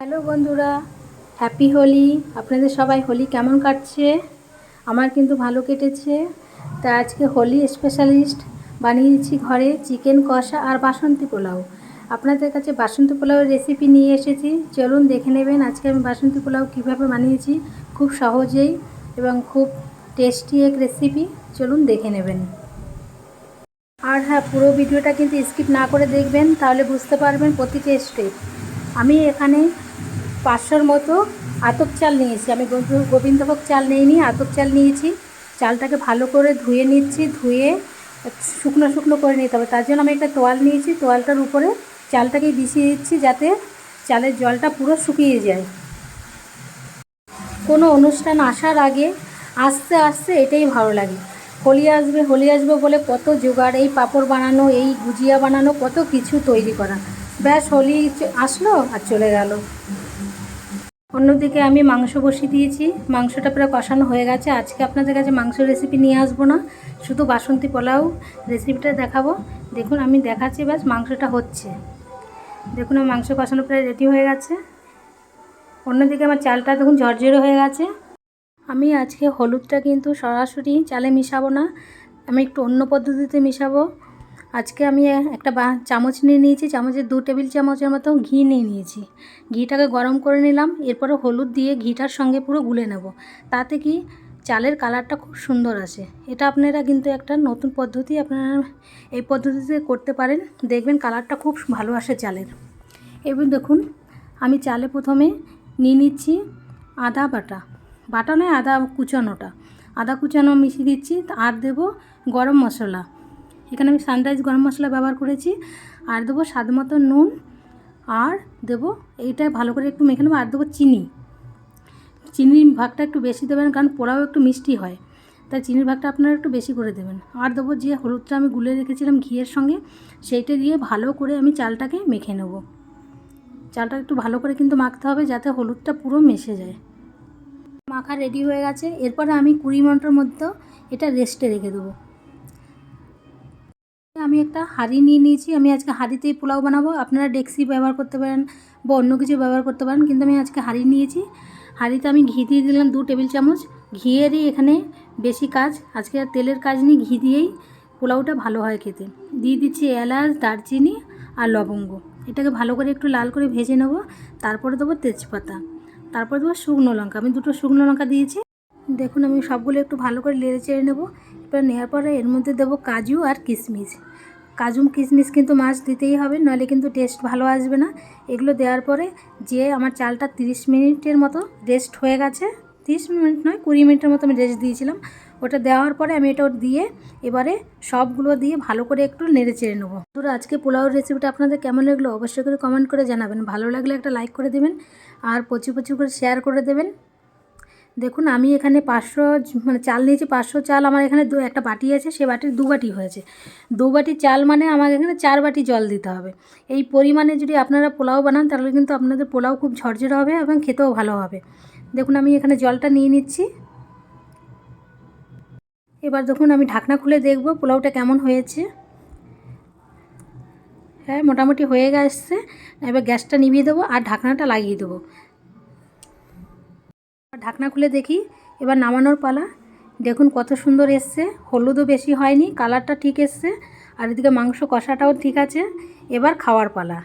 Hello বন্ধুরা, happy Holi. আপনাদের সবাই হোলি কেমন কাটছে? আমার কিন্তু ভালো কেটেছে। তা আজকে হোলি স্পেশালিস্ট বানিয়েছি ঘরে চিকেন কষা আর বাসন্তী পোলাও। আপনাদের কাছে বাসন্তী পোলাওয়ের রেসিপি নিয়ে এসেছি। চলুন দেখে নেবেন আজকে আমি বাসন্তী পোলাও কীভাবে বানিয়েছি। খুব সহজেই এবং খুব টেস্টি এক রেসিপি চলুন দেখে নেবেন। আর হ্যাঁ পুরো ভিডিওটা কিন্তু স্কিপ না করে দেখবেন, তাহলে বুঝতে পারবেন প্রতিটি স্টেপ আমি এখানে পাঁচশোর মতো আতপ চাল নিয়েছি। আমি গোবিন্দভোগ চাল নিইনি, আতপ চাল নিয়েছি। চালটাকে ভালো করে ধুয়ে নিচ্ছি, ধুয়ে শুকনো শুকনো করে নিতে হবে। তার জন্য আমি একটা তোয়াল নিয়েছি। তোয়ালটার উপরে চালটাকে বিছিয়ে দিচ্ছি যাতে চালের জলটা পুরো শুকিয়ে যায়। কোনো অনুষ্ঠান আসার আগে আস্তে আস্তে এটাই ভালো লাগে। হোলি আসবে হোলি আসবে বলে কত জোগাড়, এই পাঁপড় বানানো, এই গুজিয়া বানানো, কত কিছু তৈরি করা। ব্যাস হোলি আসলো আর চলে গেল। অন্যদিকে আমি মাংস বসিয়ে দিয়েছি। মাংসটা প্রায় কষানো হয়ে গেছে। আজকে আপনাদের কাছে মাংস রেসিপি নিয়ে আসব না। শুধু বাসন্তী পোলাও রেসিপিটা দেখাবো। দেখুন, আমি দেখাচ্ছি ব্যাস মাংসটা হচ্ছে। দেখুন, আমার মাংস কষানো প্রায় রেডি হয়ে গেছে। অন্যদিকে আমার চালটা দেখুন ঝরঝরে হয়ে গেছে। আমি আজকে হলুদটা কিন্তু সরাসরি চালে মিশাবো না। আমি একটু অন্য পদ্ধতিতে মিশাবো। আজকে আমি একটা বা চামচ নিয়ে নিয়েছি, চামচের দু টেবিল চামচের মতো ঘি নিয়ে নিয়েছি। ঘিটাকে গরম করে নিলাম, এরপরে হলুদ দিয়ে ঘিটার সঙ্গে পুরো গুলে নেব। তাতে কি চালের কালারটা খুব সুন্দর আসে। এটা আপনারা কিন্তু একটা নতুন পদ্ধতি আপনারা এই পদ্ধতিতে করতে পারেন, দেখবেন কালারটা খুব ভালো আসে চালের। এবার দেখুন, আমি চালে প্রথমে নিয়ে নিচ্ছি আদা বাটা। বাটা নয়, আদা কুচানোটা। আদা কুচানো মিশিয়ে দিচ্ছি, আর দেবো গরম মশলা। এখানে আমি সানরাইজ গরম মশলা ব্যবহার করেছি। আর দেবো স্বাদ মতো নুন। আর দেবো এইটা ভালো করে একটু মেখে নেব। আর দেবো চিনি। চিনির ভাগটা একটু বেশি দেবেন, কারণ পোড়াও একটু মিষ্টি হয়। তাই চিনির ভাগটা আপনারা একটু বেশি করে দেবেন। আর দেবো যে হলুদটা আমি গুলে রেখেছিলাম ঘিয়ের সঙ্গে, সেইটা দিয়ে ভালো করে আমি চালটাকে মেখে নেব। চালটা একটু ভালো করে কিন্তু মাখতে হবে, যাতে হলুদটা পুরো মিশে যায়। মাখা রেডি হয়ে গেছে। এরপরে আমি কুড়ি মিনিটের মধ্যে এটা রেস্টে রেখে দেবো। আমি একটা হাঁড়ি নিয়ে নিয়েছি। আমি আজকে হাঁড়িতেই পোলাও বানাবো। আপনারা ডেক্সি ব্যবহার করতে পারেন বা অন্য কিছু ব্যবহার করতে পারেন, কিন্তু আমি আজকে হাঁড়ি নিয়েছি। হাঁড়িতে আমি ঘি দিয়ে দিলাম দু টেবিল চামচ। ঘিয়েরই এখানে বেশি কাজ। আজকে আর তেলের কাজ নেই, ঘি দিয়েই পোলাওটা ভালো হয় খেতে। দিয়ে দিচ্ছি এলাচ, দারচিনি আর লবঙ্গ। এটাকে ভালো করে একটু লাল করে ভেজে নেব। তারপরে দেবো তেজপাতা। তারপরে দেবো শুকনো লঙ্কা। আমি দুটো শুকনো লঙ্কা দিয়েছি। দেখুন, আমি সবগুলো একটু ভালো করে লেড়ে চেড়ে নেব। এবার নেওয়ার পরে এর মধ্যে দেবো কাজু আর কিশমিশ। কাজু, কিশমিশ কিন্তু মাছ দিতেই হবে নাহলে কিন্তু টেস্ট ভালো আসবে না। এগুলো দেওয়ার পরে যে আমার চালটা 30 মিনিটের মতো রেস্ট হয়ে গেছে 30 মিনিট নয়, কুড়ি মিনিটের মতো আমি রেস্ট দিয়েছিলাম। ওটা দেওয়ার পরে আমি এটা দিয়ে এবারে সবগুলো দিয়ে ভালো করে একটু নেড়ে চেড়ে নেব। ধরো আজকে পোলাওর রেসিপিটা আপনাদের কেমন লাগল অবশ্যই করে কমেন্ট করে জানাবেন। ভালো লাগলে একটা লাইক করে দেবেন, আর প্রচুর প্রচুর করে শেয়ার করে দেবেন। দেখুন, আমি এখানে পাঁচশো মানে চাল নিয়েছি, পাঁচশো চাল আমার এখানে দু একটা বাটি আছে, সে বাটির দু বাটি হয়েছে। দু বাটি চাল মানে আমাকে এখানে চার বাটি জল দিতে হবে। এই পরিমাণে যদি আপনারা পোলাও বানান, তাহলে কিন্তু আপনাদের পোলাও খুব ঝরঝরে হবে এবং খেতেও ভালো হবে। দেখুন, আমি এখানে জলটা নিয়ে নিচ্ছি। এবার দেখুন, আমি ঢাকনা খুলে দেখব পোলাওটা কেমন হয়েছে। হ্যাঁ মোটামুটি হয়ে গেছে। এবার গ্যাসটা নিভিয়ে দেবো আর ঢাকনাটা লাগিয়ে দেবো। ঢাকনা খুলে দেখি, এবার নামানোর পালা। দেখুন কত সুন্দর এসছে, হলুদও বেশি হয়নি, কালারটা ঠিক এসছে, আর এদিকে মাংস কষাটাও ঠিক আছে, এবার খাওয়ার পালা।